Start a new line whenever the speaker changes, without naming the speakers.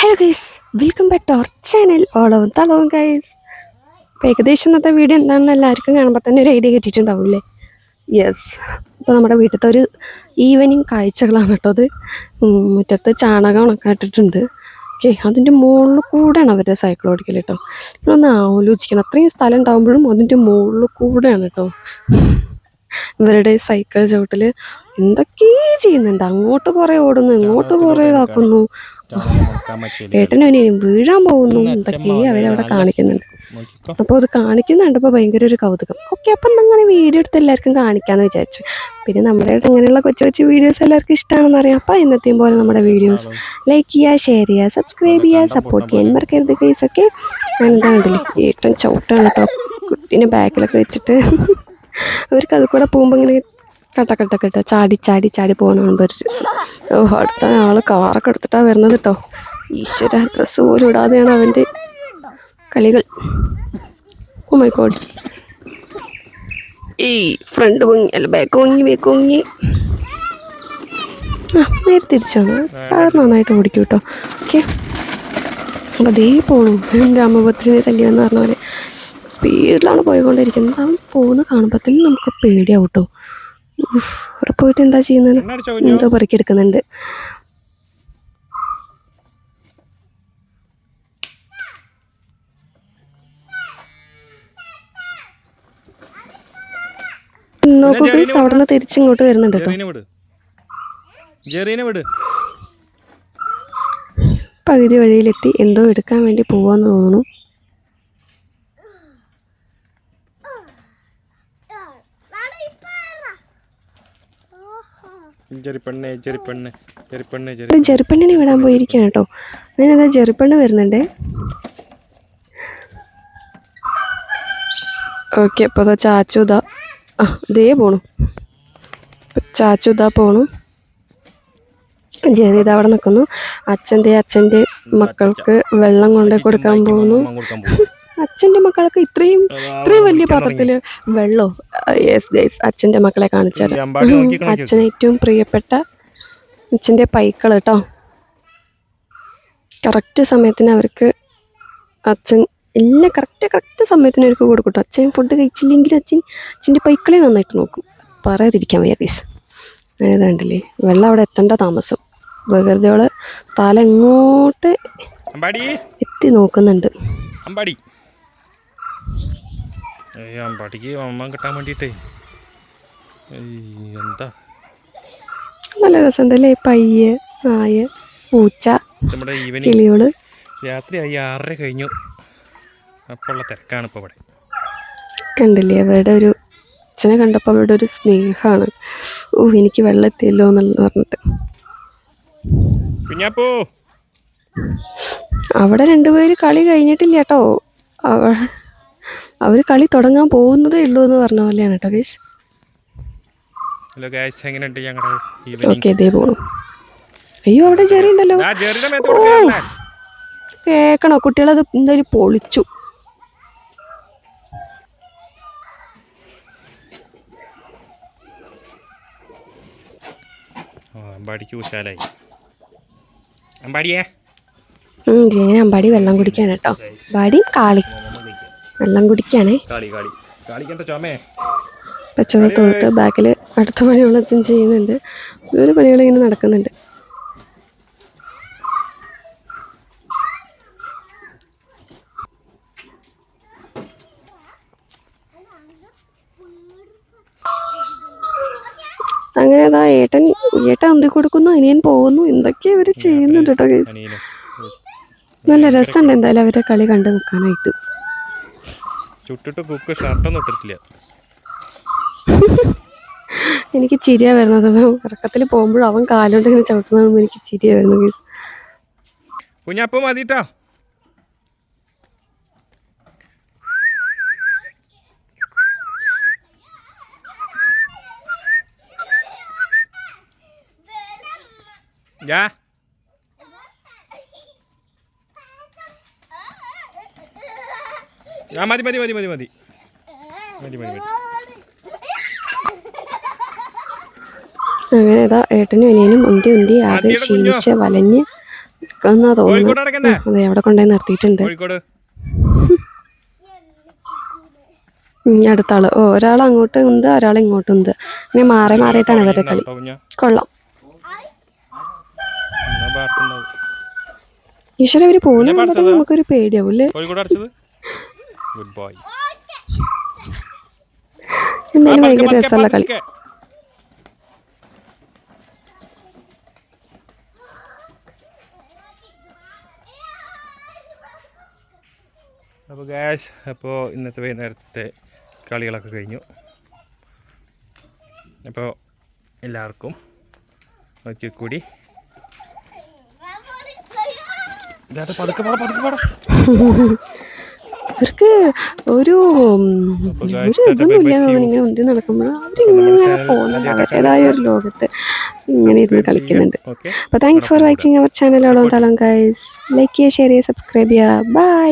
Hello guys welcome back to our channel ഓളവും തളവും guys അപ്പോൾ ഏകദേശം ഇന്നത്തെ വീഡിയോ എന്താണെന്ന് എല്ലാവർക്കും കാണുമ്പോൾ തന്നെ ഒരു ഐഡിയ കിട്ടിയിട്ടുണ്ടാവില്ലേ യെസ് അപ്പോൾ നമ്മുടെ വീട്ടിലത്തെ ഒരു ഈവനിങ് കാഴ്ചകളാണ് കേട്ടോ അത്. മുറ്റത്ത് ചാണകം ഉണക്കാട്ടിട്ടുണ്ട് ഓക്കെ അതിന്റെ മുകളിൽ കൂടെയാണ് അവരുടെ സൈക്കിൾ ഓടിക്കൽ കേട്ടോ. ഒന്ന് ആലോചിക്കണം. അത്രയും സ്ഥലം ഉണ്ടാകുമ്പോഴും അതിന്റെ മുകളിൽ കൂടെയാണ് കേട്ടോ. ഇവരുടെ സൈക്കിൾ ചവിട്ടിൽ എന്തൊക്കെ ചെയ്യുന്നുണ്ട്? അങ്ങോട്ട് കുറേ ഓടുന്നു ഇങ്ങോട്ട് കുറേ ഇതാക്കുന്നു. ഏട്ടനും വീഴാൻ പോകുന്നു. എന്തൊക്കെ അവരവിടെ കാണിക്കുന്നുണ്ട്. അപ്പോൾ അത് കാണിക്കുന്നുണ്ട്. കാണിക്കുന്നുണ്ടപ്പോൾ ഭയങ്കര ഒരു കൗതുകം. ഓക്കെ അപ്പം അങ്ങനെ വീഡിയോ എടുത്ത് എല്ലാവർക്കും കാണിക്കാമെന്ന് വിചാരിച്ചു. പിന്നെ നമ്മുടെ ഇങ്ങനെയുള്ള കൊച്ചു കൊച്ചു വീഡിയോസ് എല്ലാവർക്കും ഇഷ്ടമാണെന്ന് അറിയാം. അപ്പോൾ ഇന്നത്തെയും പോലെ നമ്മുടെ വീഡിയോസ് ലൈക്ക് ചെയ്യുക ഷെയർ ചെയ്യുക സബ്സ്ക്രൈബ് ചെയ്യുക സപ്പോർട്ട് ചെയ്യാൻ മറക്കരുത് കേസൊക്കെ എന്താ കണ്ടില്ലേ ഏട്ടൻ ചവിട്ടാണ് കേട്ടോ കുട്ടീനെ ബാക്കിലൊക്കെ വെച്ചിട്ട്. അവർക്ക് അത് കൂടെ പോകുമ്പോൾ ഇങ്ങനെ കട്ട കട്ട കട്ട ചാടി ചാടി ചാടി കാണുമ്പോൾ ഒരു ദിവസം അടുത്ത ആൾ കാറൊക്കെ എടുത്തിട്ടാണ് വരുന്നത് കേട്ടോ ഈശ്വര ഡ്രസ്സ് പോലും ഇടാതെയാണ് അവന്റെ കളികൾ. ഓ മൈ ഗോഡ് ഏയ് ഫ്രണ്ട് പൊങ്ങി അല്ല ബാക്ക് പൊങ്ങി ബാക്ക് പൊങ്ങി. ആ നേരെ തിരിച്ചു വന്നു. കാർ നന്നായിട്ട് ഓടിക്കും കേട്ടോ ഓക്കെ അപ്പോൾ അതേ പോണു രാമഭദ്രനെ തല്ലി എന്ന് പറഞ്ഞ പോലെ. സ്പീഡിലാണ് പോയിക്കൊണ്ടിരിക്കുന്നത്. അവൻ പോകുന്ന കാണുമ്പോൾ തന്നെ നമുക്ക് പേടിയാവും കേട്ടോ അവിടെ പോയിട്ട് എന്താ ചെയ്യുന്നത്? എന്തോ പെറുക്കിയെടുക്കുന്നുണ്ട്. നോക്കൂ ഗൈസ് അവിടെ നിന്ന് തിരിച്ചിങ്ങോട്ട് വരുന്നുണ്ട് കേട്ടോ. പകുതി വഴിയിലെത്തി. എന്തോ എടുക്കാൻ വേണ്ടി പോവാന്ന് തോന്നുന്നു. ചെറിപ്പെണ്ണേ ചെറുപ്പെണ്ണിനെ വിടാൻ പോയിരിക്കാണ് കേട്ടോ. അതിനെന്താ ചെറുപ്പെണ്ണ് വരുന്നുണ്ട്? ഓക്കെ അപ്പോൾ അതാ ചാച്ചുതാ ആ ദേ പോണു. ചാച്ചുതാ പോണു. ജയദേത അവിടെ നിൽക്കുന്നു. അച്ഛന്റെ അച്ഛന്റെ മക്കൾക്ക് വെള്ളം കൊണ്ട് കൊടുക്കാൻ പോകുന്നു അച്ഛന്റെ മക്കൾക്ക് ഇത്രയും ഇത്രയും വലിയ പാത്രത്തിൽ വെള്ളമോ യെസ് ഗൈസ് അച്ഛന്റെ മക്കളെ കാണിച്ചു തരാം. അച്ഛന് ഏറ്റവും പ്രിയപ്പെട്ട അച്ഛന്റെ പൈക്കൾ കേട്ടോ കറക്റ്റ് സമയത്തിന് അവർക്ക് അച്ഛൻ എല്ലാം കറക്റ്റ് കറക്റ്റ് സമയത്തിന് അവർക്ക് കൊടുക്കും കേട്ടോ അച്ഛൻ ഫുഡ് കഴിച്ചില്ലെങ്കിൽ അച്ഛൻ അച്ഛന്റെ പൈക്കളെ നന്നായിട്ട് നോക്കും. പറയാതിരിക്കാൻ വയ്യ ഗൈസ് ഏതാണ്ടില്ലേ? വെള്ളം അവിടെ എത്തേണ്ട താമസം. വെറുതെ അവൾ തല എങ്ങോട്ട് എത്തി നോക്കുന്നുണ്ട്.
അമ്പാടി. ഏയ് അമ്പാടിക്ക് അമ്മ കിട്ടാൻ വേണ്ടിയിട്ടേ. എന്താ?
നല്ല രസമുണ്ടല്ലേ? പയ്യ് നായ പൂച്ച
നമ്മുടെ ഈവനിങ്
കിളിയോൾ
രാത്രിയായി ആറര കഴിഞ്ഞു. അപ്പോൾ ഉള്ള തിരക്കാണ് ഇപ്പോൾ ഇവിടെ.
കണ്ടില്ലേ? അവരുടെ ഒരു അച്ഛനെ കണ്ടപ്പോൾ അവരുടെ ഒരു സ്നേഹമാണ്. ഓ എനിക്ക് വെള്ളം എത്തിയല്ലോ എന്നുള്ള പറഞ്ഞിട്ട്.
കുഞ്ഞാപ്പൂ!
അവിടെ രണ്ടുപേര് കളി കഴിഞ്ഞിട്ടില്ല കേട്ടോ. അവ അവർ കളി തുടങ്ങാൻ പോകുന്നതേ ഉള്ളൂ എന്ന് പറഞ്ഞ പോലെയാണ് കേട്ടോ ഗൈസ് ഓക്കെ ഇതേ പോണു. അയ്യോ അവിടെ ജെറി ഉണ്ടല്ലോ. കേക്കണോ? കുട്ടികളത് എന്തായാലും പൊളിച്ചു.
ആ അമ്പാടിക്ക് ഉശാലായി അമ്പാടിയേ.
ഉം, ജയന് അമ്പാടി വെള്ളം കുടിക്കാണ് കേട്ടോ. അമ്പാടിയും കാളി. വെള്ളം കുടിക്കാണേ. പച്ചത തൊഴുത്ത് ബാക്കിൽ അടുത്ത പണികളൊക്കെ ചെയ്യുന്നുണ്ട്. ഓരോ പണികളിങ്ങനെ നടക്കുന്നുണ്ട്. അങ്ങനെ അതാ ഏട്ടൻ ഏട്ടൻ ഉന്തി കൊടുക്കുന്നു അനിയൻ പോകുന്നു. എന്തൊക്കെയാ ഇവർ ചെയ്യുന്നുണ്ട് കേട്ടോ ഗൈസ്. നല്ല രസമുണ്ട് എന്തായാലും അവരുടെ കളി കണ്ടു നിൽക്കാനായിട്ട്
ചുട്ടിട്ട് കുക്ക് ഷർട്ടൊന്നും ഇട്ടിട്ടില്ല.
എനിക്ക് ചിരിയാ വരുന്നത്. ഇറക്കത്തിൽ പോകുമ്പോഴും അവൻ കാലുകൊണ്ട് ഇങ്ങനെ ചവിട്ടുന്ന എനിക്ക് ചിരിയാ വരുന്നു ഗീസ്
കുഞ്ഞപ്പ മതിട്ടോ. യാ ആ മതി മതി മതി മതി മതി. മതി മതി മതി.
അങ്ങനെ ഇതാ ഏട്ടനും അനിയനും ഉണ്ടി ഉണ്ടി ആകെ? ക്ഷീണിച്ച് വലഞ്ഞ് നിൽക്കുന്നതാ തോന്നുന്നു അതെ അവിടെ കൊണ്ടുപോയി നിർത്തിയിട്ടുണ്ട്. അടുത്താൾ അടുത്ത ആൾ ഓ ഒരാൾ അങ്ങോട്ട് ഉണ്ട് ഒരാൾ ഇങ്ങോട്ടും ഉണ്ട്. ഇനി മാറി മാറിയിട്ടാണ് ഇവരുടെ കളി. കൊള്ളാം. ഈശ്വര ഇവർ പോകുന്ന നമുക്കൊരു
പേടിയാവൂല്ലേ ഗുഡ് ബോയ്
എന്തായാലും ഭയങ്കര രസമുള്ള കളി
അപ്പോൾ ഗ്യാസ് അപ്പോൾ ഇന്നത്തെ വൈകുന്നേരത്തെ കളികളൊക്കെ കഴിഞ്ഞു. അപ്പോൾ എല്ലാവർക്കും നോക്കി കൂടി പതുക്കെ പാടാ പതുക്കെ പാടാ.
ഇവർക്ക് ഒരു ഒരു ഇതൊന്നുമില്ല ഇങ്ങനെ ഉന്തി നടക്കുമ്പോൾ അവരിങ്ങനെ പോകുന്നുണ്ട് അവരുടേതായ ഒരു ലോകത്ത് ഇങ്ങനെ ഇരുന്ന് കളിക്കുന്നുണ്ട്. അപ്പോൾ thanks for watching our channel Olam Thalam guys like ചെയ്യുക ഷെയർ ചെയ്യുക സബ്സ്ക്രൈബ് ചെയ്യുക. ബൈ